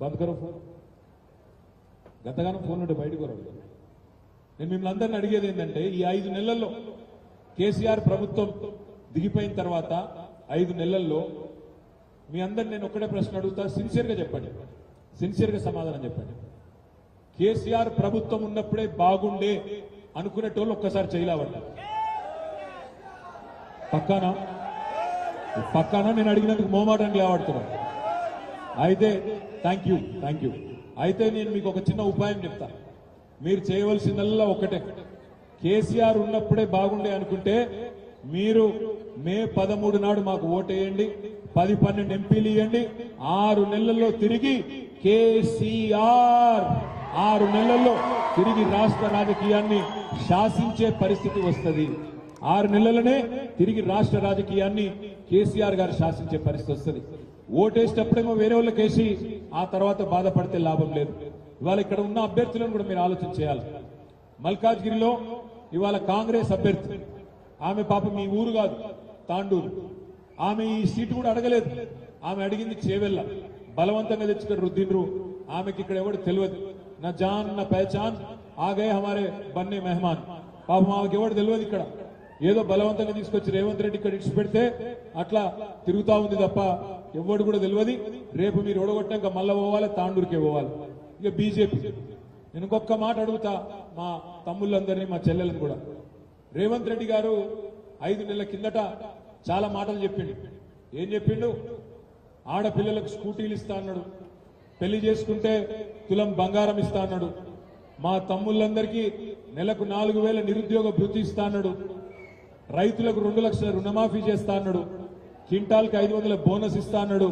బంద్ కరో phone. గతగానం phone నుండి బయటకు రాదు నేను మిమ్మల్ని అందరిని అడిగేది ఏంటంటే ఈ ఐదు నెలల్లో కేసీఆర్ ప్రభుత్వం దిగిపోయిన తర్వాత ఐదు నెలల్లో మీ అందరు నేను ఒక్కడే ప్రశ్న అడుగుతా సిన్సియర్గా చెప్పండి. సిన్సియర్గా సమాధానం చెప్పండి. కేసీఆర్ ప్రభుత్వం ఉన్నప్పుడే బాగుండే అనుకునేటోళ్ళు ఒక్కసారి చేయలేవండి పక్కానా పక్కానా నేను అడిగినందుకు మోమాటానికి లేవాడుతున్నాను అయితే థ్యాంక్ యూ థ్యాంక్ యూ అయితే నేను మీకు ఒక చిన్న ఉపాయం చెప్తా. మీరు చేయవలసిందల్లా ఒకటే కేసీఆర్ ఉన్నప్పుడే బాగుండే అనుకుంటే మీరు మే పదమూడు నాడు మాకు ఓటేయండి పది పన్నెండు ఎంపీలు ఇవ్వండి ఆరు నెలల్లో తిరిగి కేసీఆర్ ఆరు నెలల్లో తిరిగి రాష్ట్ర రాజకీయాన్ని శాసించే పరిస్థితి వస్తుంది. ఆరు నెలలనే తిరిగి రాష్ట్ర రాజకీయాన్ని కేసీఆర్ గారు శాసించే పరిస్థితి వస్తుంది. ఓటేసేటప్పుడేమో వేరే వాళ్ళకి వేసి ఆ తర్వాత బాధపడితే లాభం లేదు. ఇవాళ ఇక్కడ ఉన్న అభ్యర్థులను కూడా మీరు ఆలోచన చేయాలి. మల్కాజ్గిరిలో ఇవాళ కాంగ్రెస్ అభ్యర్థి. ఆమె పాప మీ ఊరు కాదు తాండూరు. ఆమె ఈ సీటు కూడా అడగలేదు. ఆమె అడిగింది చేవెళ్ళ. బలవంతంగా తెచ్చుకొని రుద్దిండ్రు. ఆమెకి ఇక్కడ ఎవడు తెలియదు. నా జాన్ నా పహచాన్ ఆగే హమారే బన్నే మెహమాన్. పాపం ఆమెకి ఎవడు తెలియదు ఇక్కడ. ఏదో బలవంతంగా తీసుకొచ్చి రేవంత్ రెడ్డి ఇక్కడ ఇడిచి పెడితే అట్లా తిరుగుతా ఉంది తప్ప ఎవడు కూడా తెలియదు రేపు మీరు ఓడగొట్టాక మళ్ళా పోవాలి తాండూరుకే పోవాలి. ఇక బీజేపీ. నేను ఇంకొక మాట అడుగుతా మా తమ్ముళ్ళందరినీ మా చెల్లెలను కూడా. రేవంత్ రెడ్డి గారు ఐదు నెలల కిందట చాలా మాటలు చెప్పిండు. ఏం చెప్పిండు? ఆడపిల్లలకు స్కూటీలు ఇస్తా అన్నాడు. పెళ్ళి చేసుకుంటే తులం బంగారం ఇస్తా అన్నాడు. మా తమ్ముళ్ళందరికీ నెలకు నాలుగు వేల నిరుద్యోగ భృతి ఇస్తా అన్నాడు. రైతులకు రెండు లక్షల రుణమాఫీ చేస్తా అన్నాడు. క్వింటాల్కి ఐదు వందల బోనస్ ఇస్తా అన్నాడు.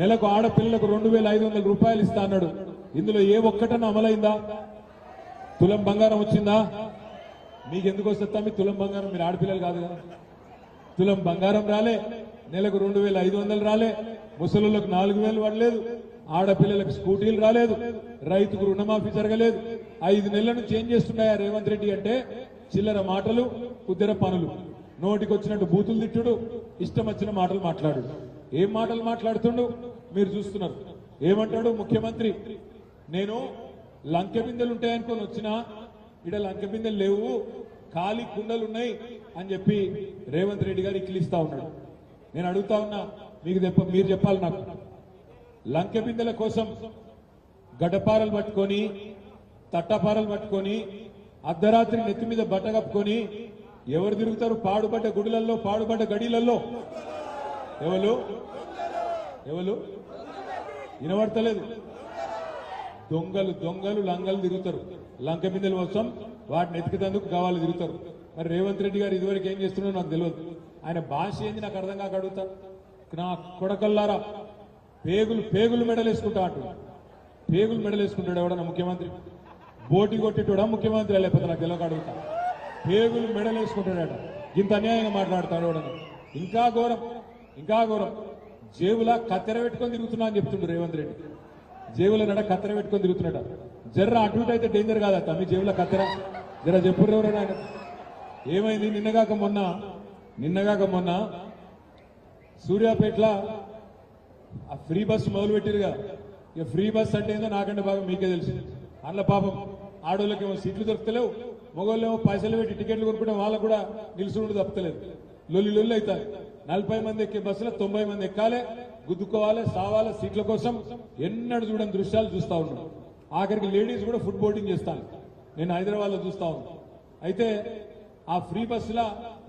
నెలకు ఆడపిల్లలకు రెండు వేల ఐదు వందల రూపాయలు ఇస్తా అన్నాడు. ఇందులో ఏ ఒక్కటన్నా అమలైందా? తులం బంగారం వచ్చిందా? మీకు ఎందుకు వస్తుందా మీ తులం బంగారం మీరు ఆడపిల్లలు కాదు కదా. తులం బంగారం రాలే నెలకు రెండు వేల ఐదు వందలు రాలే ముసలులకు నాలుగు వేలు పడలేదు ఆడపిల్లలకు స్కూటీలు రాలేదు రైతుకు రుణమాఫీ జరగలేదు. ఐదు నెలల నుంచి ఏం చేస్తున్నాయా రేవంత్ రెడ్డి అంటే చిల్లర మాటలు కుద్దర పనులు. నోటికి వచ్చినట్టు బూతులు తిట్టుడు ఇష్టం వచ్చిన మాటలు మాట్లాడు ఏం మాటలు మాట్లాడుతుండు? మీరు చూస్తున్నారు. ఏమంటాడు ముఖ్యమంత్రి? నేను లంకె బిందెలు ఉంటాయనుకొని వచ్చినా ఇక్కడ లంకె బిందెలు లేవు ఖాళీ కుండలు ఉన్నాయి అని చెప్పి రేవంత్ రెడ్డి గారు ఇక్కిలిస్తా ఉన్నాడు. నేను అడుగుతా ఉన్నా మీకు చెప్ప మీరు చెప్పాలి నాకు. లంకె బిందెల కోసం గడ్డపారలు పట్టుకొని తట్టపారలు పట్టుకొని అర్ధరాత్రి నెత్తి మీద బట్ట కప్పుకొని ఎవరు తిరుగుతారు? పాడుపడ్డ గుడులలో పాడుపడ్డ గడిలలో ఎవరు? ఎవరు? వినబడతలేదు. దొంగలు దొంగలు లంగలు తిరుగుతారు. లంక బిందెల కోసం వాటిని ఎతికితందుకు గవాలు తిరుగుతారు. మరి రేవంత్ రెడ్డి గారు ఇదివరకు ఏం చేస్తున్నారో నాకు తెలియదు. ఆయన భాష ఏంది నాకు అర్థం కాక అడుగుతా నా కొడకల్లారా పేగులు పేగులు మెడలేసుకుంటా అంటున్నాడు పేగులు మెడలేసుకుంటాడు ఎవడన్నా ముఖ్యమంత్రి? బోటి కొట్టేటోడా ముఖ్యమంత్రి? లేకపోతే నాకు తెలియక అడుగుతా. పేగులు మెడలేసుకుంటాడట. ఇంత అన్యాయంగా మాట్లాడతాడు ఎవడన్నా ఇంకా ఘోరం ఇంకా ఘోరం. జేబులా కత్తెర పెట్టుకొని తిరుగుతున్నా అని చెప్తుండు రేవంత్ రెడ్డి. జేబుల నడ కత్తెర పెట్టుకొని తిరుగుతున్నాడు. జర్ర అటు ఇటు అయితే డేంజర్ కాదా మీ జేబుల కత్తెర. జర చెప్పురు ఎవరైనా ఏమైంది? నిన్నగాక మొన్న నిన్నగాక మొన్న సూర్యాపేటలో ఆ ఫ్రీ బస్ మొదలు పెట్టిరుగా ఇక ఫ్రీ బస్ అంటే ఏందో నాకంటే బాగా మీకే తెలుసు. అందులో పాపం ఆడోళ్ళకి ఏమో సీట్లు దొరుకుతలేవు. మగవాళ్ళేమో పైసలు పెట్టి టికెట్లు కొనుక్కుంటే వాళ్ళకు కూడా నిలుచుకుంటూ తప్పలేదు లొల్లి లొల్లి అవుతాయి. నలభై మంది ఎక్కే బస్సులో తొంభై మంది ఎక్కాలి గుద్దుకోవాలి సావాలి సీట్ల కోసం ఎన్నడూ చూడని దృశ్యాలు చూస్తా ఉన్నాం. ఆఖరికి లేడీస్ కూడా ఫుడ్ బోర్డింగ్ చేస్తాను. నేను హైదరాబాద్లో చూస్తా ఉన్నాను అయితే ఆ ఫ్రీ బస్సుల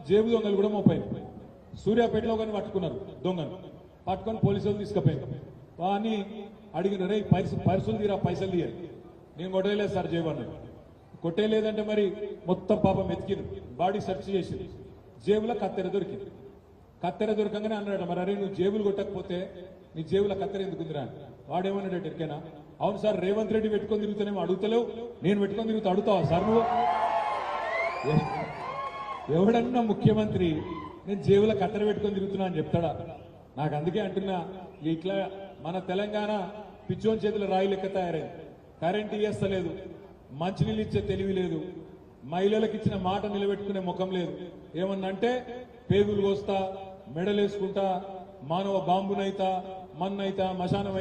జేబు దొంగలు కూడా మోపాయి సూర్యాపేటలో కానీ పట్టుకున్నారు దొంగను. పట్టుకొని పోలీసులు తీసుకుపోయారు వాని అడిగిన రే పైసలు పైసలు తీరా పైసలు తీయాలి నేను కొట్టేయలేదు సార్ జేబు అన్నాడు కొట్టేయలేదంటే మరి మొత్తం పాపం ఎతికిరు బాడీ సెర్చ్ చేసింది జేబులో కత్తెర దొరికింది. కత్తెర దొరకంగానే అన్నాడు మరి అరే నువ్వు జేబులు కొట్టకపోతే నీ జేబుల కత్తెర ఎందుకు ఉందిరా? వాడేమన్నాడు ఎరికేనా అవును సార్ రేవంత్ రెడ్డి పెట్టుకొని తిరుగుతానేమో అడుగుతలేవు. నేను పెట్టుకొని తిరుగుతా అడుగుతావా సార్ నువ్వు? ఎవడన్నా ముఖ్యమంత్రి నేను జేబుల కత్తెర పెట్టుకొని తిరుగుతున్నా అని చెప్తాడా? నాకు అందుకే అంటున్నా ఇట్లా మన తెలంగాణ పిచ్చోన్ చేతుల రాయి లెక్క తయారైంది. కరెంట్ ఇయ్యస్తలేదు. మంచినీళ్ళు ఇచ్చే తెలివి లేదు. మహిళలకు ఇచ్చిన మాట నిలబెట్టుకునే ముఖం లేదు. ఏమన్నంటే పేగులు కోస్తా మెడలేసుకుంటా మానవ బాంబునైతా మన్నైతా మశానం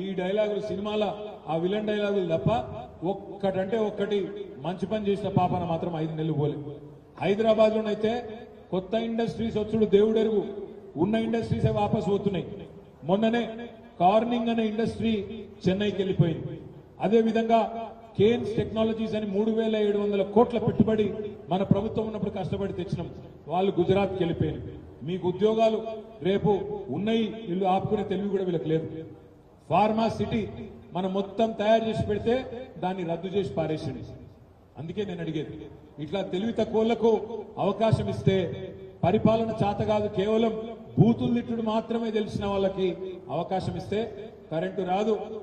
ఈ డైలాగులు సినిమాల ఆ విలన్ డైలాగులు తప్ప ఒక్కటంటే ఒక్కటి మంచి పని చేసిన పాపన మాత్రం ఐదు నెలలు పోలే. హైదరాబాద్ లోనైతే కొత్త ఇండస్ట్రీస్ వచ్చుడు దేవుడెరుగు. ఉన్న ఇండస్ట్రీసే వాపస్ పోతున్నాయి. మొన్ననే కార్నింగ్ అనే ఇండస్ట్రీ చెన్నైకి వెళ్ళిపోయింది అదేవిధంగా కేన్స్ టెక్నాలజీస్ అని మూడు వేల ఏడు వందల కోట్ల పెట్టుబడి మన ప్రభుత్వం ఉన్నప్పుడు కష్టపడి తెచ్చినాం. వాళ్ళు గుజరాత్కి వెళ్ళిపోయారు. మీకు ఉద్యోగాలు రేపు ఉన్నాయి. వీళ్ళు ఆపుకునే తెలివి కూడా వీళ్ళకి లేదు. ఫార్మా సిటీ మనం మొత్తం తయారు చేసి పెడితే దాన్ని రద్దు చేసి పారేసింది. అందుకే నేను అడిగేది. ఇట్లా తెలివి తక్కువలకు అవకాశం ఇస్తే పరిపాలన చేత కాదు. కేవలం బూతులు తిట్టుడు మాత్రమే తెలిసిన వాళ్ళకి అవకాశం ఇస్తే కరెంటు రాదు.